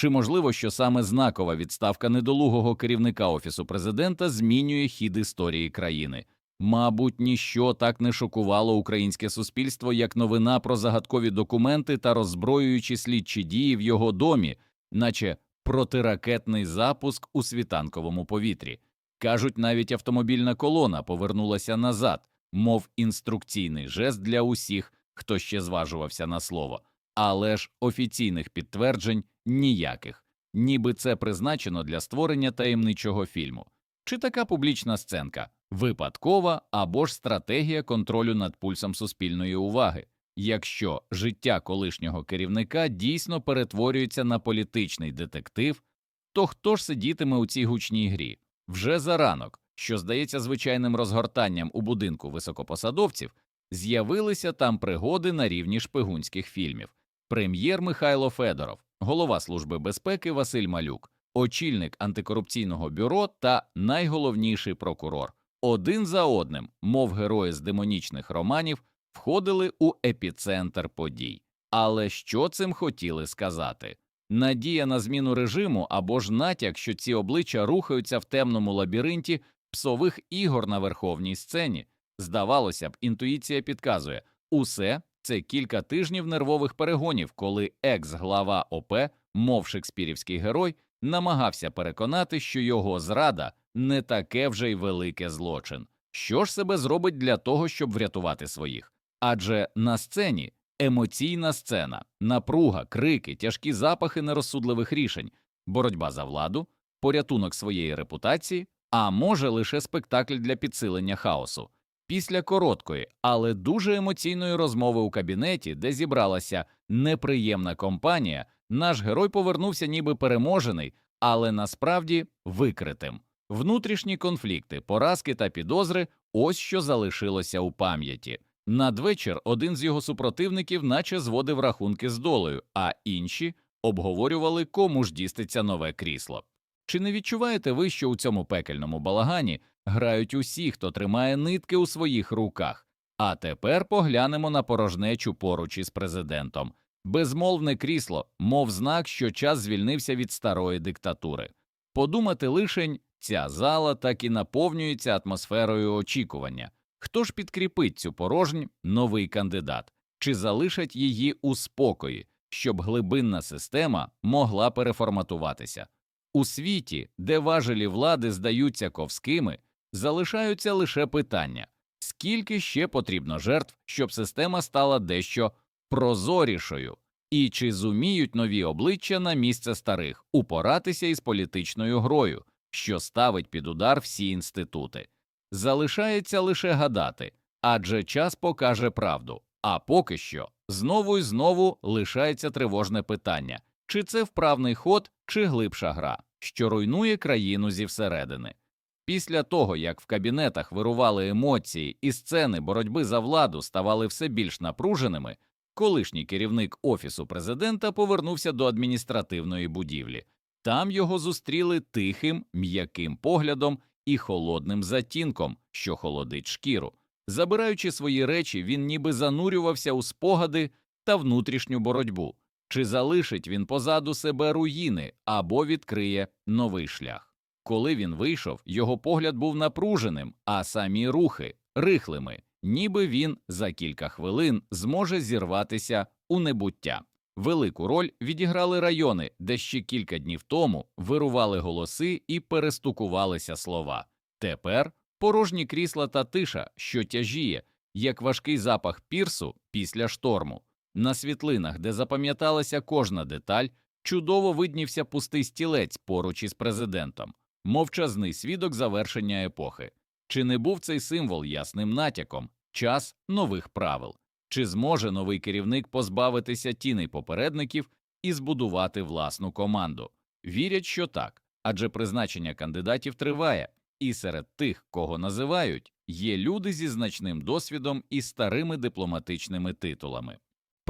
Чи можливо, що саме знакова відставка недолугого керівника офісу президента змінює хід історії країни? Мабуть, ніщо так не шокувало українське суспільство, як новина про загадкові документи та роззброюючі слідчі дії в його домі, наче протиракетний запуск у світанковому повітрі. Кажуть, навіть автомобільна колона повернулася назад, мов інструкційний жест для усіх, хто ще зважувався на слово. Але ж офіційних підтверджень ніяких, ніби це призначено для створення таємничого фільму. Чи така публічна сценка випадкова або ж стратегія контролю над пульсом суспільної уваги, якщо життя колишнього керівника дійсно перетворюється на політичний детектив, то хто ж сидітиме у цій гучній грі? Вже за ранок, що здається звичайним розгортанням у будинку високопосадовців, з'явилися там пригоди на рівні шпигунських фільмів. Прем'єр Михайло Федоров, голова Служби безпеки Василь Малюк, очільник антикорупційного бюро та найголовніший прокурор. Один за одним, мов герої з демонічних романів, входили у епіцентр подій. Але що цим хотіли сказати? Надія на зміну режиму або ж натяк, що ці обличчя рухаються в темному лабіринті псових ігор на верховній сцені. Здавалося б, інтуїція підказує усе це кілька тижнів нервових перегонів, коли екс-глава ОП, мов шекспірівський герой, намагався переконати, що його зрада не таке вже й велике злочин. Що ж себе зробить для того, щоб врятувати своїх? Адже на сцені емоційна сцена, напруга, крики, тяжкі запахи нерозсудливих рішень, боротьба за владу, порятунок своєї репутації, а може лише спектакль для підсилення хаосу. Після короткої, але дуже емоційної розмови у кабінеті, де зібралася неприємна компанія, наш герой повернувся ніби переможений, але насправді викритим. Внутрішні конфлікти, поразки та підозри ось що залишилося у пам'яті. Надвечір один з його супротивників наче зводив рахунки з долею, а інші обговорювали, кому ж діститься нове крісло. Чи не відчуваєте ви, що у цьому пекельному балагані грають усі, хто тримає нитки у своїх руках? А тепер поглянемо на порожнечу поруч із президентом. Безмовне крісло, мов знак, що час звільнився від старої диктатури. Подумати лишень, ця зала так і наповнюється атмосферою очікування. Хто ж підкріпить цю порожнь новий кандидат, чи залишать її у спокої, щоб глибинна система могла переформатуватися? У світі, де важелі влади здаються ковськими, залишаються лише питання скільки ще потрібно жертв, щоб система стала дещо прозорішою, і чи зуміють нові обличчя на місце старих упоратися із політичною грою, що ставить під удар всі інститути. Залишається лише гадати, адже час покаже правду. А поки що знову і знову лишається тривожне питання чи це вправний ход, чи глибша гра, що руйнує країну зі всередини. Після того, як в кабінетах вирували емоції і сцени боротьби за владу ставали все більш напруженими, колишній керівник офісу президента повернувся до адміністративної будівлі. Там його зустріли тихим, м'яким поглядом і холодним затінком, що холодить шкіру. Забираючи свої речі, він ніби занурювався у спогади та внутрішню боротьбу. Чи залишить він позаду себе руїни або відкриє новий шлях? Коли він вийшов, його погляд був напруженим, а самі рухи рихлими, ніби він за кілька хвилин зможе зірватися у небуття. Велику роль відіграли райони, де ще кілька днів тому вирували голоси і перестукувалися слова. Тепер порожні крісла та тиша, що тяжіє, як важкий запах пірсу після шторму. На світлинах, де запам'яталася кожна деталь, чудово виднівся пустий стілець поруч із президентом, мовчазний свідок завершення епохи. Чи не був цей символ ясним натяком, час нових правил? Чи зможе новий керівник позбавитися тіней попередників і збудувати власну команду? Вірять, що так, адже призначення кандидатів триває, і серед тих, кого називають, є люди зі значним досвідом і старими дипломатичними титулами.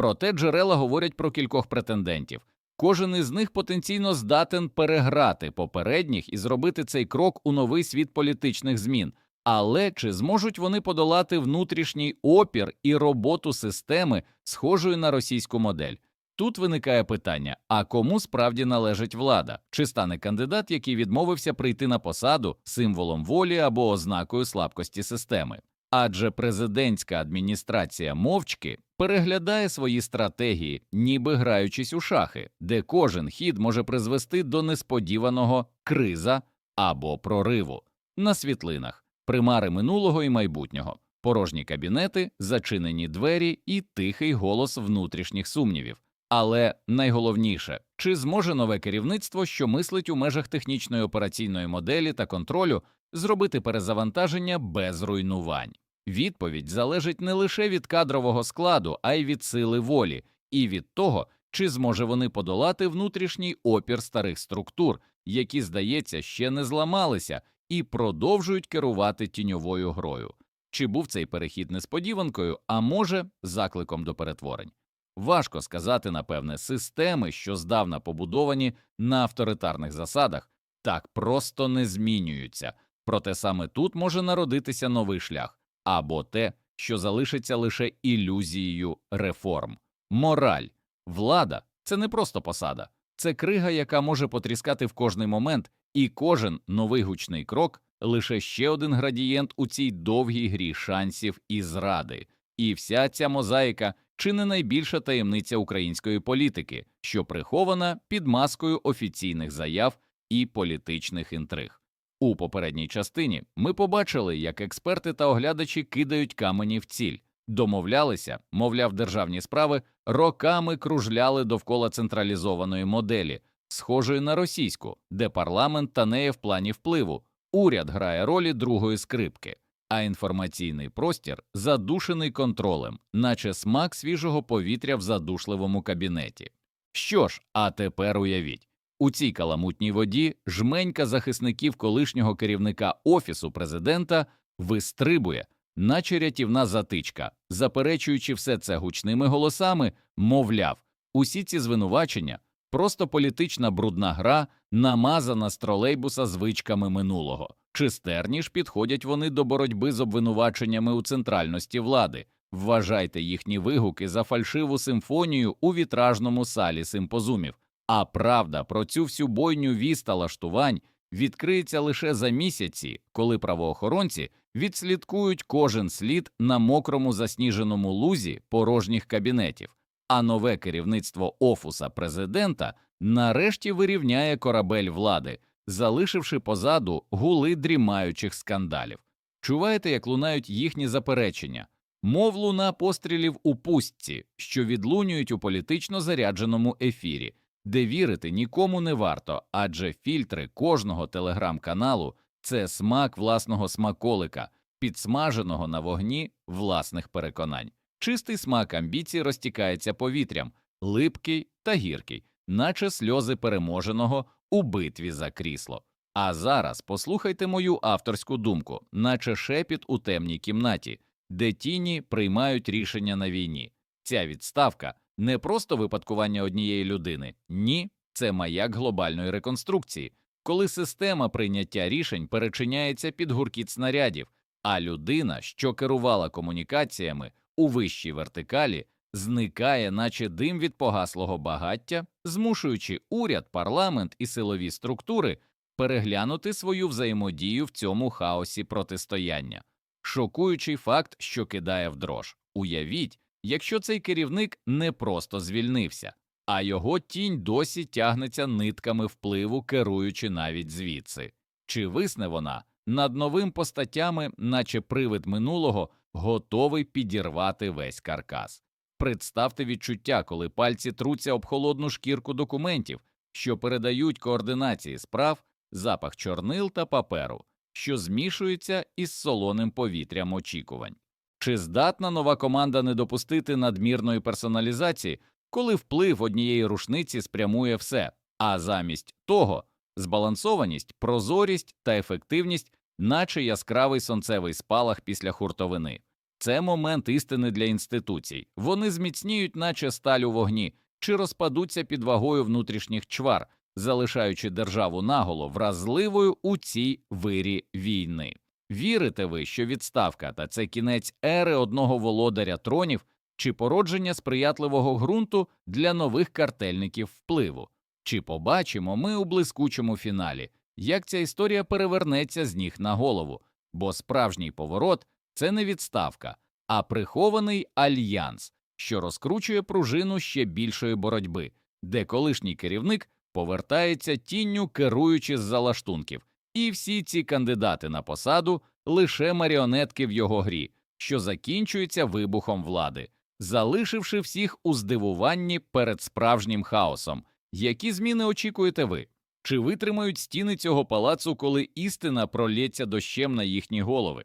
Проте джерела говорять про кількох претендентів. Кожен із них потенційно здатен переграти попередніх і зробити цей крок у новий світ політичних змін. Але чи зможуть вони подолати внутрішній опір і роботу системи, схожої на російську модель? Тут виникає питання: а кому справді належить влада? Чи стане кандидат, який відмовився прийти на посаду символом волі або ознакою слабкості системи? Адже президентська адміністрація мовчки переглядає свої стратегії, ніби граючись у шахи, де кожен хід може призвести до несподіваного криза або прориву на світлинах, примари минулого і майбутнього, порожні кабінети, зачинені двері і тихий голос внутрішніх сумнівів. Але найголовніше, чи зможе нове керівництво, що мислить у межах технічної операційної моделі та контролю, зробити перезавантаження без руйнувань? Відповідь залежить не лише від кадрового складу, а й від сили волі, і від того, чи зможе вони подолати внутрішній опір старих структур, які, здається, ще не зламалися і продовжують керувати тіньовою грою. Чи був цей перехід несподіванкою, а може, закликом до перетворень? Важко сказати, напевне, системи, що здавна побудовані на авторитарних засадах, так просто не змінюються, проте саме тут може народитися новий шлях або те, що залишиться лише ілюзією реформ. Мораль, влада це не просто посада, це крига, яка може потріскати в кожний момент, і кожен новий гучний крок лише ще один градієнт у цій довгій грі шансів і зради. І вся ця мозаїка чи не найбільша таємниця української політики, що прихована під маскою офіційних заяв і політичних інтриг. У попередній частині ми побачили, як експерти та оглядачі кидають камені в ціль, домовлялися, мовляв, державні справи роками кружляли довкола централізованої моделі, схожої на російську, де парламент танеє в плані впливу, уряд грає ролі другої скрипки, а інформаційний простір задушений контролем, наче смак свіжого повітря в задушливому кабінеті. Що ж, а тепер уявіть. У цій каламутній воді жменька захисників колишнього керівника Офісу президента вистрибує, наче рятівна затичка, заперечуючи все це гучними голосами, мовляв, усі ці звинувачення просто політична брудна гра, намазана з тролейбуса звичками минулого. Чистерні ж підходять вони до боротьби з обвинуваченнями у центральності влади. Вважайте їхні вигуки за фальшиву симфонію у вітражному салі симпозумів. А правда про цю всю бойню віз та лаштувань відкриється лише за місяці, коли правоохоронці відслідкують кожен слід на мокрому засніженому лузі порожніх кабінетів, а нове керівництво офуса президента нарешті вирівняє корабель влади, залишивши позаду гули дрімаючих скандалів. Чуваєте, як лунають їхні заперечення, мов луна пострілів у пустці, що відлунюють у політично зарядженому ефірі де вірити нікому не варто, адже фільтри кожного телеграм-каналу це смак власного смаколика, підсмаженого на вогні власних переконань. Чистий смак амбіцій розтікається повітрям, липкий та гіркий, наче сльози переможеного у битві за крісло. А зараз послухайте мою авторську думку, наче шепіт у темній кімнаті, де тіні приймають рішення на війні. Ця відставка не просто випадкування однієї людини, ні, це маяк глобальної реконструкції, коли система прийняття рішень перечиняється під гуркіт снарядів, а людина, що керувала комунікаціями у вищій вертикалі, зникає, наче дим від погаслого багаття, змушуючи уряд, парламент і силові структури переглянути свою взаємодію в цьому хаосі протистояння. Шокуючий факт, що кидає в дрож. Уявіть, якщо цей керівник не просто звільнився, а його тінь досі тягнеться нитками впливу, керуючи навіть звідси, чи висне вона над новим постаттями, наче привид минулого, готовий підірвати весь каркас. Представте відчуття, коли пальці труться об холодну шкірку документів, що передають координації справ, запах чорнил та паперу, що змішується із солоним повітрям очікувань. Чи здатна нова команда не допустити надмірної персоналізації, коли вплив однієї рушниці спрямує все, а замість того збалансованість, прозорість та ефективність, наче яскравий сонцевий спалах після хуртовини? Це момент істини для інституцій. Вони зміцніють, наче сталь у вогні, чи розпадуться під вагою внутрішніх чвар, залишаючи державу наголо вразливою у цій вирі війни. Вірите ви, що відставка та це кінець ери одного володаря тронів, чи породження сприятливого ґрунту для нових картельників впливу. Чи побачимо ми у блискучому фіналі, як ця історія перевернеться з ніг на голову, бо справжній поворот це не відставка, а прихований альянс, що розкручує пружину ще більшої боротьби, де колишній керівник повертається тінню, керуючи з залаштунків, і всі ці кандидати на посаду лише маріонетки в його грі, що закінчується вибухом влади, залишивши всіх у здивуванні перед справжнім хаосом. Які зміни очікуєте ви? Чи витримають стіни цього палацу, коли істина пролється дощем на їхні голови?